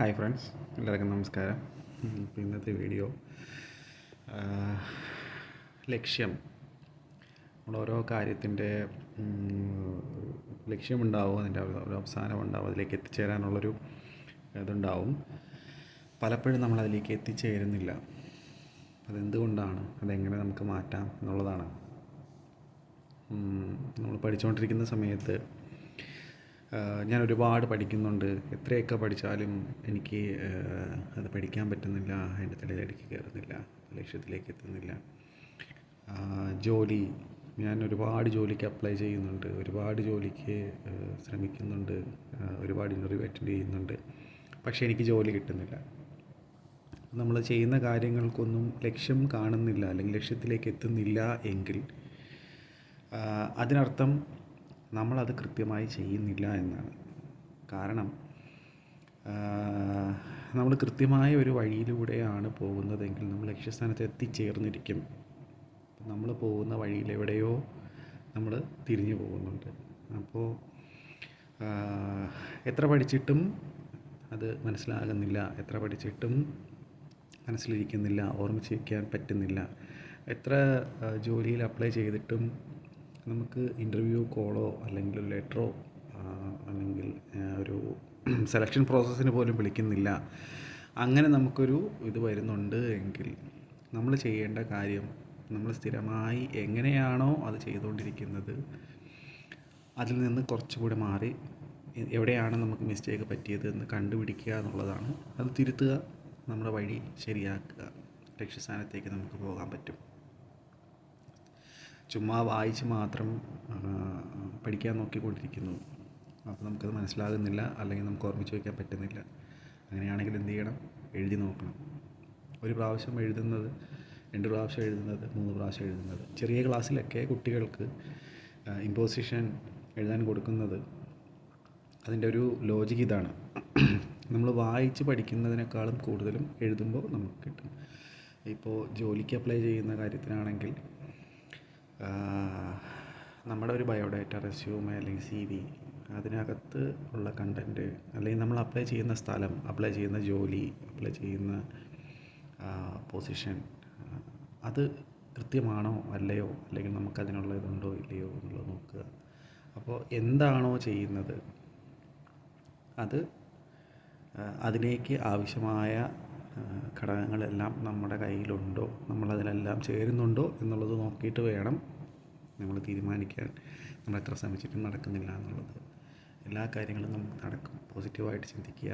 Hi friends എല്ലാവർക്കും നമസ്കാരം. ഇപ്പോൾ ഇന്നത്തെ വീഡിയോ ലക്ഷ്യം. നമ്മളോരോ കാര്യത്തിന്റെ ലക്ഷ്യമുണ്ടാവും അതിന്റെ ഒരു അവസാനം ഉണ്ടാവും അതിലേക്ക് എത്തിച്ചേരാനുള്ളൊരു ഇതുണ്ടാവും. പലപ്പോഴും നമ്മൾ അതിലേക്ക് എത്തിച്ചേരുന്നില്ല. അതെന്തുകൊണ്ടാണ്? അതെങ്ങനെ നമുക്ക് മാറ്റാം എന്നുള്ളതാണ്. നമ്മൾ പഠിച്ചുകൊണ്ടിരിക്കുന്ന സമയത്ത് ഞാൻ ഒരുപാട് പഠിക്കുന്നുണ്ട്. എത്രയൊക്കെ പഠിച്ചാലും എനിക്ക് അത് പഠിക്കാൻ പറ്റുന്നില്ല അതിന്റെ തലയിലേക്ക് കയറുന്നില്ല ലക്ഷ്യത്തിലേക്ക് എത്തുന്നില്ല. ജോലി ഞാൻ ഒരുപാട് ജോലിക്ക് അപ്ലൈ ചെയ്യുന്നുണ്ട്. ഒരുപാട് ജോലിക്ക് ശ്രമിക്കുന്നുണ്ട്. ഒരുപാട് ഇന്റർവ്യൂ അറ്റൻഡ് ചെയ്യുന്നുണ്ട്. പക്ഷേ എനിക്ക് ജോലി കിട്ടുന്നില്ല. നമ്മൾ ചെയ്യുന്ന കാര്യങ്ങൾക്കൊന്നും ലക്ഷ്യം കാണുന്നില്ല അല്ലെങ്കിൽ ലക്ഷ്യത്തിലേക്ക് എത്തുന്നില്ല എങ്കിൽ അതിനർത്ഥം നമ്മളത് കൃത്യമായി ചെയ്യുന്നില്ല എന്നാണ്. കാരണം നമ്മൾ കൃത്യമായ ഒരു വഴിയിലൂടെയാണ് പോകുന്നതെങ്കിൽ നമ്മൾ ലക്ഷ്യസ്ഥാനത്ത് എത്തിച്ചേർന്നിരിക്കും. നമ്മൾ പോകുന്ന വഴിയിൽ എവിടെയോ നമ്മൾ തിരിഞ്ഞു പോകുന്നുണ്ട്. അപ്പോൾ എത്ര പഠിച്ചിട്ടും അത് മനസ്സിലാകുന്നില്ല. എത്ര പഠിച്ചിട്ടും മനസ്സിലിരിക്കുന്നില്ല. ഓർമ്മിച്ച് വയ്ക്കാൻ പറ്റുന്നില്ല. എത്ര ജോലിയിൽ അപ്ലൈ ചെയ്തിട്ടും നമുക്ക് ഇന്റർവ്യൂ കോളോ അല്ലെങ്കിൽ ലെറ്ററോ അല്ലെങ്കിൽ ഒരു സെലക്ഷൻ പ്രോസസ്സിന് പോലും വിളിക്കുന്നില്ല. അങ്ങനെ നമുക്കൊരു ഇത് വരുന്നുണ്ട് എങ്കിൽ നമ്മൾ ചെയ്യേണ്ട കാര്യം നമ്മൾ സ്ഥിരമായി എങ്ങനെയാണോ അത് ചെയ്തുകൊണ്ടിരിക്കുന്നത് അതിൽ നിന്ന് കുറച്ചുകൂടി മാറി എവിടെയാണ് നമുക്ക് മിസ്റ്റേക്ക് പറ്റിയത് എന്ന് കണ്ടുപിടിക്കുക എന്നുള്ളതാണ്. അത് തിരുത്തുക നമ്മുടെ വഴി ശരിയാക്കുക. ലക്ഷ്യസ്ഥാനത്തേക്ക് നമുക്ക് പോകാൻ പറ്റും. ചുമ്മാ വായിച്ച് മാത്രം പഠിക്കാൻ നോക്കിക്കൊണ്ടിരിക്കുന്നു. അപ്പോൾ നമുക്കത് മനസ്സിലാകുന്നില്ല അല്ലെങ്കിൽ നമുക്ക് ഓർമ്മിച്ച് വയ്ക്കാൻ പറ്റുന്നില്ല. അങ്ങനെയാണെങ്കിൽ എന്ത് ചെയ്യണം? എഴുതി നോക്കണം. ഒരു പ്രാവശ്യം എഴുതുന്നത് രണ്ട് പ്രാവശ്യം എഴുതുന്നത് മൂന്ന് പ്രാവശ്യം എഴുതുന്നത്. ചെറിയ ക്ലാസ്സിലൊക്കെ കുട്ടികൾക്ക് ഇമ്പോസിഷൻ എഴുതാൻ കൊടുക്കുന്നത് അതിന്റെ ഒരു ലോജിക് ഇതാണ്. നമ്മൾ വായിച്ച് പഠിക്കുന്നതിനേക്കാളും കൂടുതലും എഴുതുമ്പോൾ നമുക്ക് കിട്ടും. ഇപ്പോൾ ജോലിക്ക് അപ്ലൈ ചെയ്യുന്ന കാര്യത്തിനാണെങ്കിൽ നമ്മുടെ ഒരു ബയോഡാറ്റ റെസ്യൂമ് അല്ലെങ്കിൽ സി വി അതിനകത്ത് ഉള്ള കണ്ടന്റ് അല്ലെങ്കിൽ നമ്മൾ അപ്ലൈ ചെയ്യുന്ന സ്ഥലം അപ്ലൈ ചെയ്യുന്ന ജോലി അപ്ലൈ ചെയ്യുന്ന പൊസിഷൻ അത് കൃത്യമാണോ അല്ലയോ? അല്ലെങ്കിൽ നമുക്കതിനുള്ള ഇതുണ്ടോ ഇല്ലയോ എന്നുള്ളത് നോക്കുക. അപ്പോൾ എന്താണോ ചെയ്യുന്നത്? അത് അതിലേക്ക് ആവശ്യമായ ഘടകങ്ങളെല്ലാം നമ്മുടെ കയ്യിലുണ്ടോ? നമ്മളതിലെല്ലാം ചേരുന്നുണ്ടോ എന്നുള്ളത് നോക്കിയിട്ട് വേണം നമ്മൾ തീരുമാനിക്കാൻ. നമ്മൾ എത്ര ശ്രമിച്ചിട്ടും നടക്കുന്നില്ല എന്നുള്ളത്. എല്ലാ കാര്യങ്ങളും നമുക്ക് നടക്കും. പോസിറ്റീവായിട്ട് ചിന്തിക്കുക.